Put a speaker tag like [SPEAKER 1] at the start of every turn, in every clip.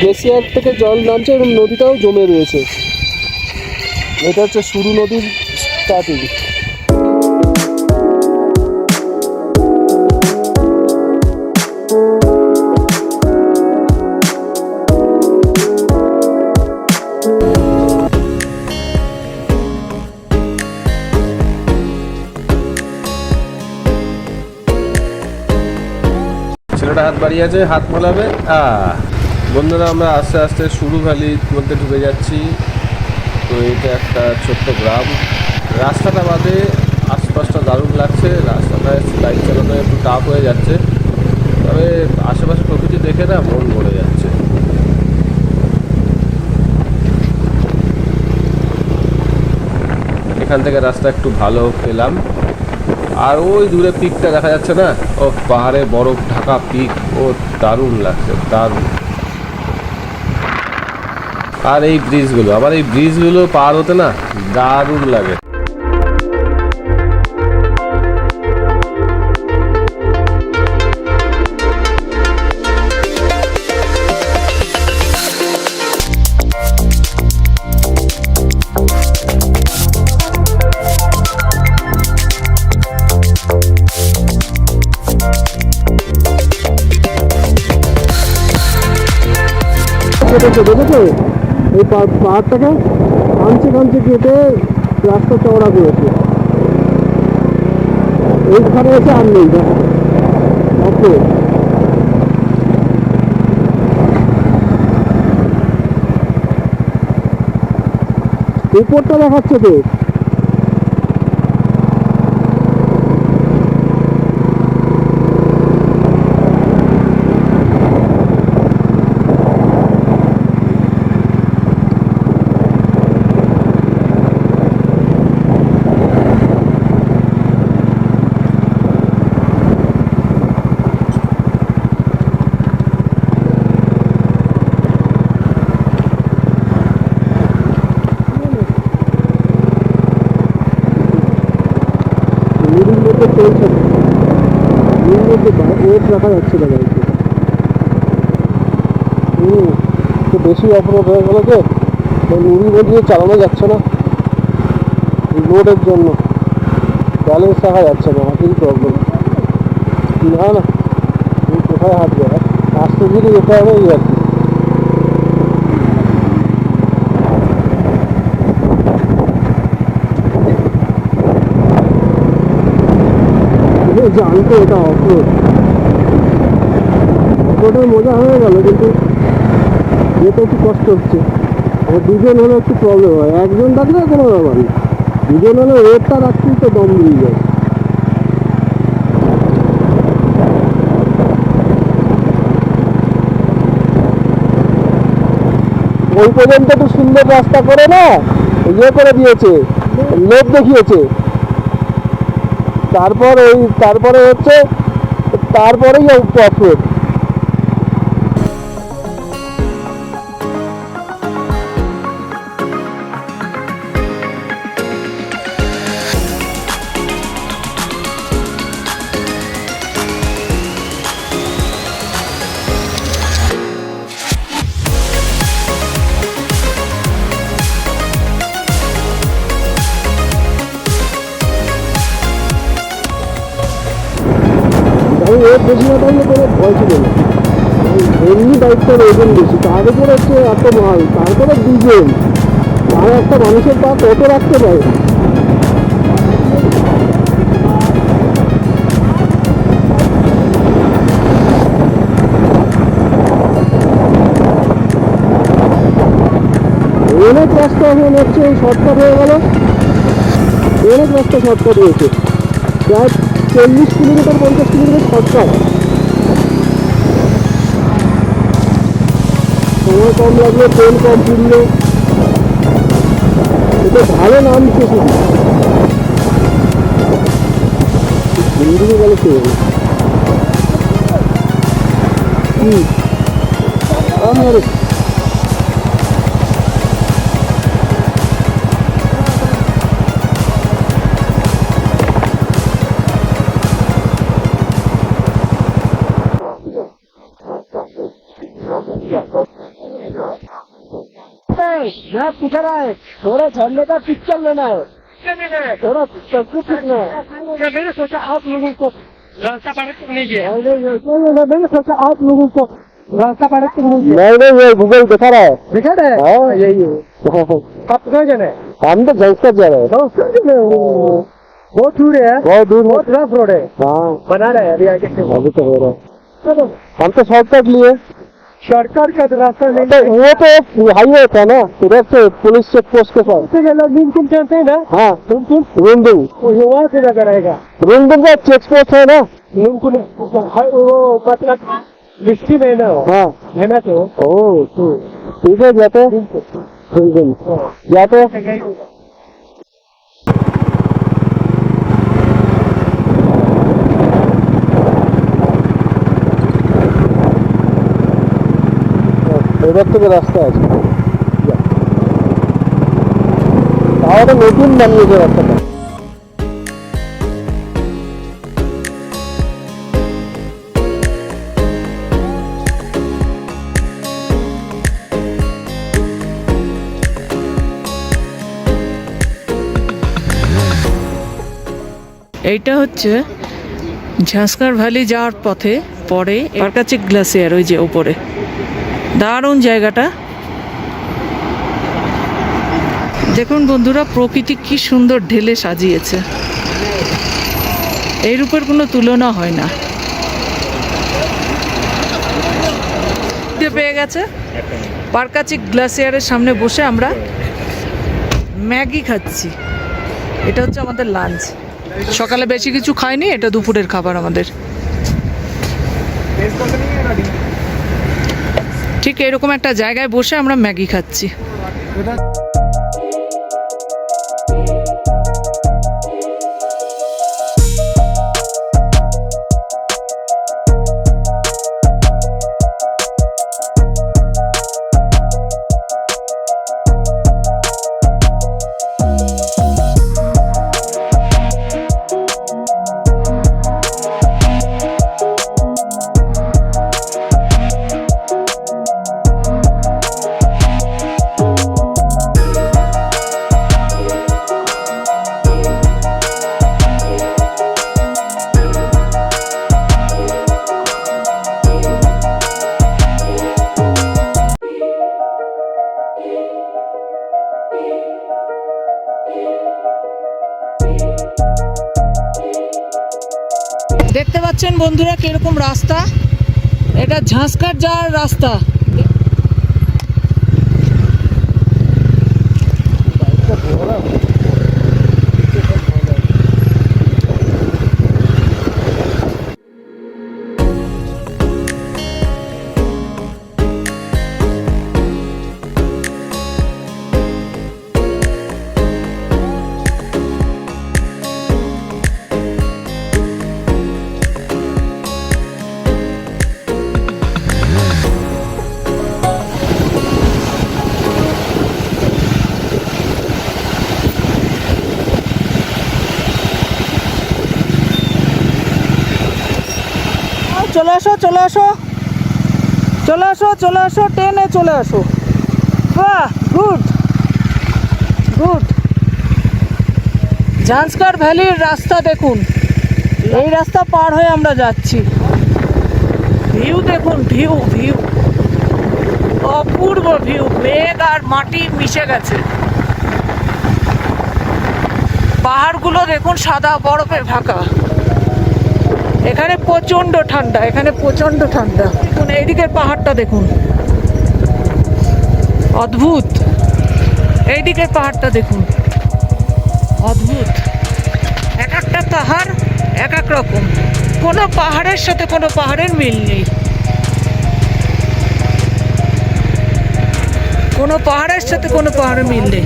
[SPEAKER 1] Glacier থেকে জল নামছে এবং নদীটাও জমে রয়েছে। এটা হচ্ছে সুরু নদীর স্টার্টিং
[SPEAKER 2] ছেলেটা হাত বাড়িয়ে আছে, হাত মোলাবে। আ বন্ধুরা, আমরা আস্তে আস্তে শুরু ভ্যালির মধ্যে ঢুকে যাচ্ছি। তো এটা একটা ছোট্ট গ্রাম। রাস্তাটা বাদে আশপাশটা দারুণ লাগছে। রাস্তাটায় বাইক চালানো একটু টাফ হয়ে যাচ্ছে। তবে আশেপাশে প্রকৃতি দেখে না মন ভরে যাচ্ছে। এখান থেকে রাস্তা একটু ভালো পেলাম। আর ওই দূরে পিকটা দেখা যাচ্ছে না? ও পাহাড়ে বরফ ঢাকা পিক ও দারুণ লাগছে, দারুণ। আর এই ব্রিজগুলো আবার এই ব্রিজগুলো পার হতে না দারুণ লাগে।
[SPEAKER 1] কেটেছে দেখেছ এই পাহাড়টাকে আনছে কামছে কেটে রাস্তা চওড়া করেছে। এইখানে এসে আর নেই ওকে উপরটা দেখাচ্ছে তো নদীর মধ্যে চলছে না। নদীর মধ্যে ওয়েট রাখা যাচ্ছে না গাড়িতে হুম বেশি হয়ে গেল যে নদীর মধ্যে দিয়ে চালানো যাচ্ছে না। লোডের জন্য। ব্যালেন্স রাখা যাচ্ছে না হাতেরই প্রবলেম না না। তুমি কোথায় হাঁটবে আস্তে ধীরে যেতে হবে এই আর জানতো এটা অফরোড অফরোডের মজা হয়ে গেল কিন্তু। যেতে একটু কষ্ট হচ্ছে। আর দুজন হলে একটু প্রবলেম হয়। একজন থাকলে কোনো ব্যাপার নেই দুজন হলে ওয়েটটা রাখতেই তো দম দিয়ে যায়। ওই পর্যন্ত তো সুন্দর রাস্তা করে না ইয়ে করে দিয়েছে লোক দেখিয়েছে। তারপর ওই, তারপরে হচ্ছে, তারপরেই অফরোড বেশি কোনো ভয় ছিল না। এমনি বাইকটার ওজন বেশি। তার উপর হচ্ছে এত মাল তারপরে দুজন। আর একটা মানুষের পা কত রাখতে পারে অনেক রাস্তা এখন হচ্ছে শর্টকাট হয়ে গেল। অনেক রাস্তা শর্টকাট হয়েছে। প্রায় চল্লিশ কিলোমিটার, পঞ্চাশ কিলোমিটার শর্টকাট। সময় কম লাগল তেল কম পুড়লো এটা ভালো নামছে কিছু হিন্দি গেলে হবে কি আমার पूछ रहा है थोड़ा झरने का पिक्चर लेना है। थोड़ा सब कुछ लेना है मैंने सोचा आप लोगों को रास्ता पार करने के मैंने सोचा आप लोगों को रास्ता पार करने नहीं नहीं ये गूगल दिखा रहा है। दिखा रहा है? हाँ। यही है। कब कहाँ जाना है? हम तो जंक्शन जा रहे हैं। बहुत दूर है। बहुत दूर बहुत रफ रोड है। हाँ। बना रहे हैं अभी आगे अभी तो हो रहा है। हम तो शॉर्टकट लिए। সরকার কাজ রাস্তা নেই वो तो हाईवे था ना उधर से पुलिस चेक पोस्ट के पास। उससे पहले तुम चाहते हैं ना? हाँ। रूम तुम? रूम वो वहाँ से जाकर आएगा रूम का चेक पोस्ट है ना? रूम वो तो मतलब लिस्टी में ना हाँ। है। ना तो। ओ ठीक है जाते हैं? है। हाँ। जाते এবার থেকে রাস্তা আছে। তাহলে নতুন বানিয়েছে রাস্তাটা।
[SPEAKER 3] এইটা হচ্ছে ঝাঁসকার ভ্যালি যাওয়ার পথে, পরে এর কাছে গ্লাসিয়ার ওই যে ওপরে দারুণ জায়গাটা। দেখুন বন্ধুরা, প্রকৃতি কি সুন্দর ঢেলে সাজিয়েছে। এই রূপের কোনো তুলনা হয় না। পেয়ে গেছে। পারকাচি গ্লাসিয়ারের সামনে বসে আমরা ম্যাগি খাচ্ছি। এটা হচ্ছে আমাদের লাঞ্চ। সকালে বেশি কিছু খাইনি, এটা দুপুরের খাবার আমাদের। ঠিক এরকম একটা জায়গায় বসে আমরা ম্যাগি খাচ্ছি। দেখতে পাচ্ছেন বন্ধুরা কীরকম রাস্তা? এটা ঝাঁসকার যাওয়ার রাস্তা। চলে আসো। চলে আসো চলে আসো, ট্রেনে চলে আসো। বাহ গুড গুড ঝাঁসকার ভ্যালির রাস্তা দেখুন। এই রাস্তা পার হয়ে আমরা যাচ্ছি। ভিউ দেখুন, ভিউ ভিউ। অপূর্ব ভিউ, মেঘ আর মাটি মিশে গেছে। পাহাড়গুলো দেখুন সাদা, বরফে ঢাকা। এখানে প্রচণ্ড ঠান্ডা, এখানে প্রচণ্ড ঠান্ডা। দেখুন এইদিকে পাহাড়টা দেখুন। অদ্ভুত। এইদিকে পাহাড়টা দেখুন। অদ্ভুত। এক একটা পাহাড় এক এক রকম। কোনো পাহাড়ের সাথে কোনো পাহাড়ের মিল নেই। কোনো পাহাড়ের সাথে কোনো পাহাড়ের মিল নেই।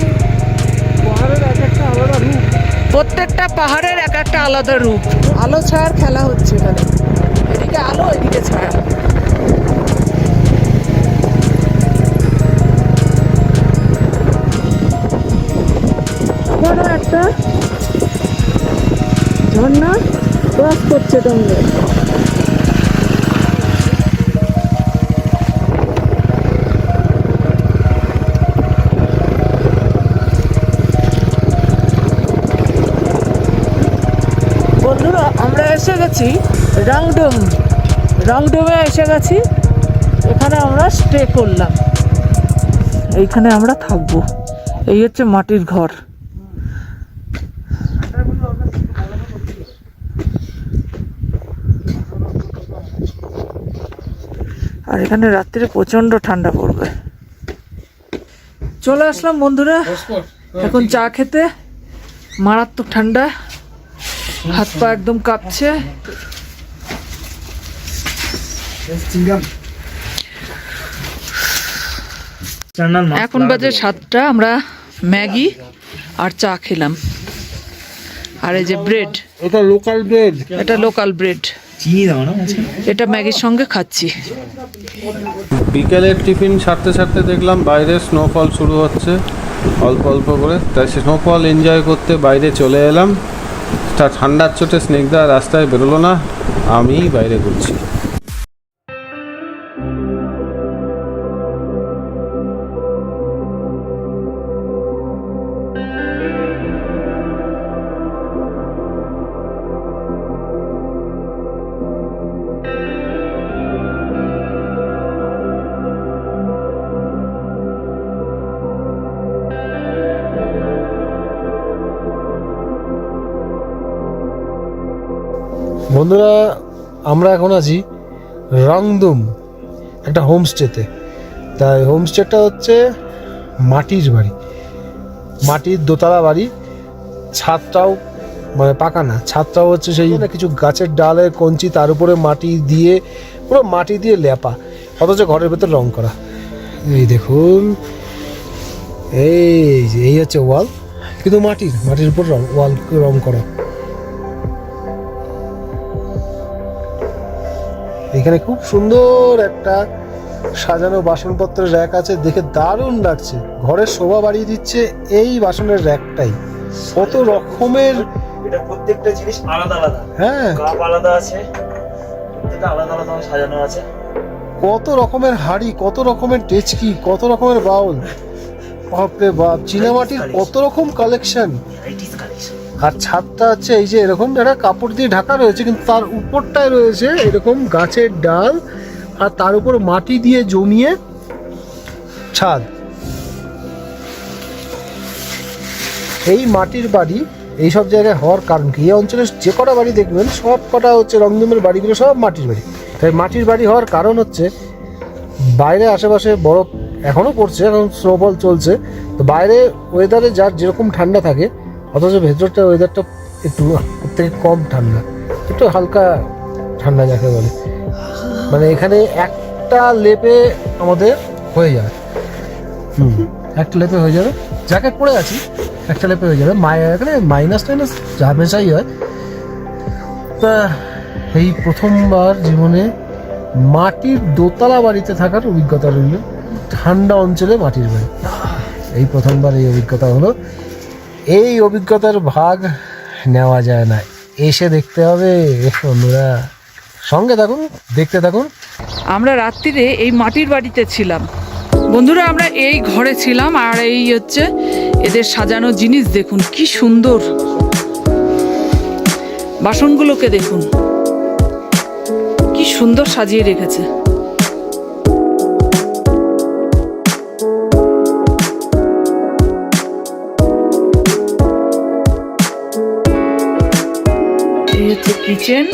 [SPEAKER 1] পাহাড়ের এক একটা আলাদা রূপ।
[SPEAKER 3] প্রত্যেকটা পাহাড়ের এক একটা আলাদা রূপ। আলো ছায়ার খেলা হচ্ছে এখানে। এদিকে আলো এদিকে ছায়া। বড় একটা ঝর্ণা ক্রস করছে তোমরা গেছি রংডুম রংডুমে এসে গেছি এখানে আমরা স্টে করলাম। এইখানে আমরা থাকব। এই হচ্ছে মাটির ঘর। আর এখানে রাত্রিরে প্রচণ্ড ঠান্ডা পড়বে। চলে আসলাম বন্ধুরা। এখন চা খেতে। মারাত্মক ঠান্ডা। হাত পা একদম কাঁপছে। এখন বাজে সাতটা আমরা ম্যাগি আর চা খেলাম। আর এই যে ব্রেড।
[SPEAKER 4] এটা লোকাল ব্রেড।
[SPEAKER 3] এটা লোকাল ব্রেড।
[SPEAKER 5] চিনি দাও না
[SPEAKER 3] এটা ম্যাগির সঙ্গে খাচ্ছি।
[SPEAKER 2] বিকেলের টিফিন সারতে সারতে দেখলাম বাইরে স্নোফল শুরু হচ্ছে অল্প অল্প করে। তাই স্নোফল এনজয় করতে বাইরে চলে এলাম। ঠান্ডার চোটে স্নিগ্ধা রাস্তায় বেরোলো না আমি বাইরে ঘুরছি।
[SPEAKER 4] বন্ধুরা, আমরা এখন আছি রংদুম, একটা হোমস্টেতে। তাই হোমস্টেটা হচ্ছে মাটির বাড়ি। মাটির দোতলা বাড়ি, ছাদটাও মানে পাকা না, ছাদটাও হচ্ছে সেই কিছু গাছের ডালের কঞ্চি, তার উপরে মাটি দিয়ে, পুরো মাটি দিয়ে লেপা, অথচ ঘরের ভেতর রং করা। এই দেখুন, এই এই হচ্ছে ওয়াল, কিন্তু মাটির মাটির উপর রং, ওয়াল রং করা। এখানে খুব সুন্দর একটা সাজানো বাসনপত্রের র্যাক আছে। দেখে দারুণ লাগছে। ঘরের শোভা বাড়িয়ে দিচ্ছে এই বাসনের র্যাকটাই। কত রকমের
[SPEAKER 5] এটা প্রত্যেকটা জিনিস আলাদা আলাদা।
[SPEAKER 4] হ্যাঁ।
[SPEAKER 5] কাপ আলাদা আছে। প্রত্যেকটা আলাদা আলাদা সাজানো আছে।
[SPEAKER 4] কত রকমের হাড়ি কত রকমের টেচকি কত রকমের বাউল। বাপরে বাপ চীনামাটির কত রকম কালেকশন
[SPEAKER 5] কালেকশন
[SPEAKER 4] আর ছাদটা হচ্ছে এই যে এরকম একটা কাপড় দিয়ে ঢাকা রয়েছে, কিন্তু তার উপরটায় রয়েছে এরকম গাছের ডাল আর তার উপর মাটি দিয়ে জমিয়ে ছাদ। এই মাটির বাড়ি এই সব জায়গায় হওয়ার কারণ কি? এই অঞ্চলের যে কটা বাড়ি দেখবেন, সব কটা হচ্ছে রংদুমের বাড়িগুলো সব মাটির বাড়ি। তাই মাটির বাড়ি হওয়ার কারণ হচ্ছে বাইরে আশেপাশে বরফ এখনও পড়ছে, এখন স্নোফল চলছে। তো বাইরে ওয়েদারে যার যেরকম ঠান্ডা থাকে অথচ ভেতরটা ওয়েদারটা একটু থেকে কম ঠান্ডা, একটু হালকা ঠান্ডা যাকে বলে। মানে এখানে একটা লেপে আমাদের হয়ে যাবে। হুম, একটা লেপে হয়ে যাবে। জ্যাকেট পরে আছি, একটা লেপে হয়ে যাবে। মাই এখানে মাইনাস টাইনাস হামেশাই হয়। তা এই প্রথমবার জীবনে মাটির দোতলা বাড়িতে থাকার অভিজ্ঞতা রইল। ঠান্ডা অঞ্চলে মাটির বাড়ি। এই প্রথমবার এই অভিজ্ঞতা হলো। এই অভিজ্ঞতার ভাগ নেওয়া যায় না। এসে দেখতে হবে। বন্ধুরা সঙ্গে থাকুন, দেখতে থাকুন।
[SPEAKER 3] আমরা রাত্রিরে এই মাটির বাড়িতে ছিলাম। বন্ধুরা, আমরা এই ঘরে ছিলাম আর এই হচ্ছে এদের সাজানো জিনিস। দেখুন, কি সুন্দর। বাসনগুলোকে দেখুন। কি সুন্দর সাজিয়ে রেখেছে। হচ্ছে কিচেন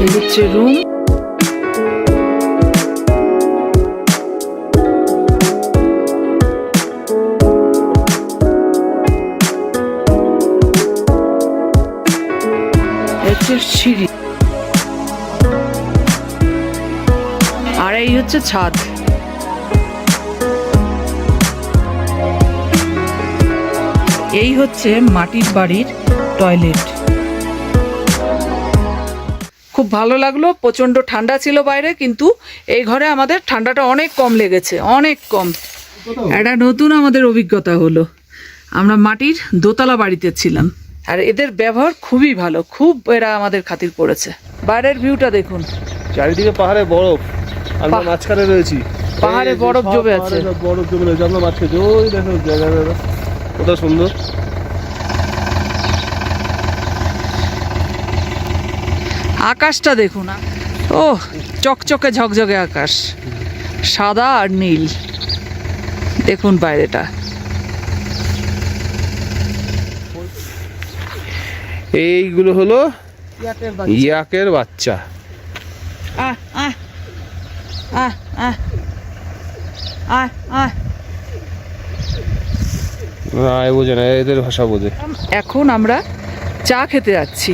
[SPEAKER 3] এই হচ্ছে রুম সিঁড়ি আর এই হচ্ছে ছাদ এই হচ্ছে মাটির বাড়ির টয়লেট। খুব ভালো লাগল প্রচণ্ড ঠান্ডা ছিল বাইরে কিন্তু এই ঘরে আমাদের ঠান্ডাটা অনেক কম লেগেছে অনেক কম। একটা নতুন আমাদের অভিজ্ঞতা হলো আমরা মাটির দোতলা বাড়িতে ছিলাম। আর এদের ব্যবহার খুবই ভালো খুব এরা আমাদের খাতির করেছে। বাইরের ভিউটা দেখুন।
[SPEAKER 4] চারিদিকে পাহাড়ে বরফ আমরা মাঝখানে রয়েছি।
[SPEAKER 3] পাহাড়ে বরফ জমে আছে।
[SPEAKER 4] বরফ জমে রয়েছে আমরা মাঝখানে ওই দেখো জায়গা।
[SPEAKER 2] কত সুন্দর।
[SPEAKER 3] আকাশটা দেখুন ও চকচকে ঝকঝকে আকাশ। সাদা আর নীল। দেখুন বাইরেটা।
[SPEAKER 2] এইগুলো হলো ইয়াকের বাচ্চা।
[SPEAKER 3] আহ আহ। আহ আহ। আহ আহ।
[SPEAKER 2] না এ বোঝে না এদের ভাষা বোঝে
[SPEAKER 3] এখন আমরা চা খেতে যাচ্ছি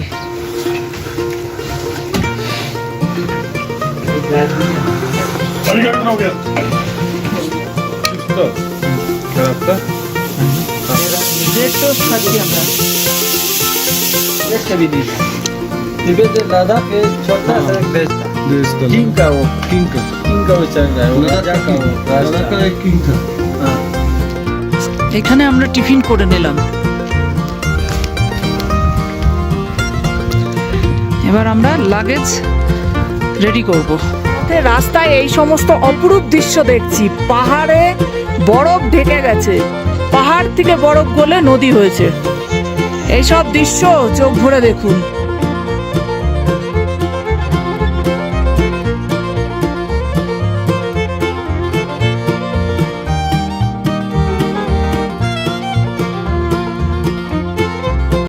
[SPEAKER 3] ব্রেড টোস্ট খাচ্ছি আমরা
[SPEAKER 5] कभी दी तिब्बत से लद्दाख के छोटा सा एक देश था किंग का वो किंग का किंग का वो चल रहा है वो राजा का वो राजा का एक किंग था हाँ
[SPEAKER 3] এখানে আমরা টিফিন করে নিলাম। এবার আমরা লাগেজ রেডি করব। রাস্তায় এই সমস্ত অপরূপ দৃশ্য দেখছি। পাহাড়ে বরফ ঢেকে গেছে। পাহাড় থেকে বরফ গলে নদী হয়েছে। এইসব দৃশ্য চোখ ভরে দেখুন।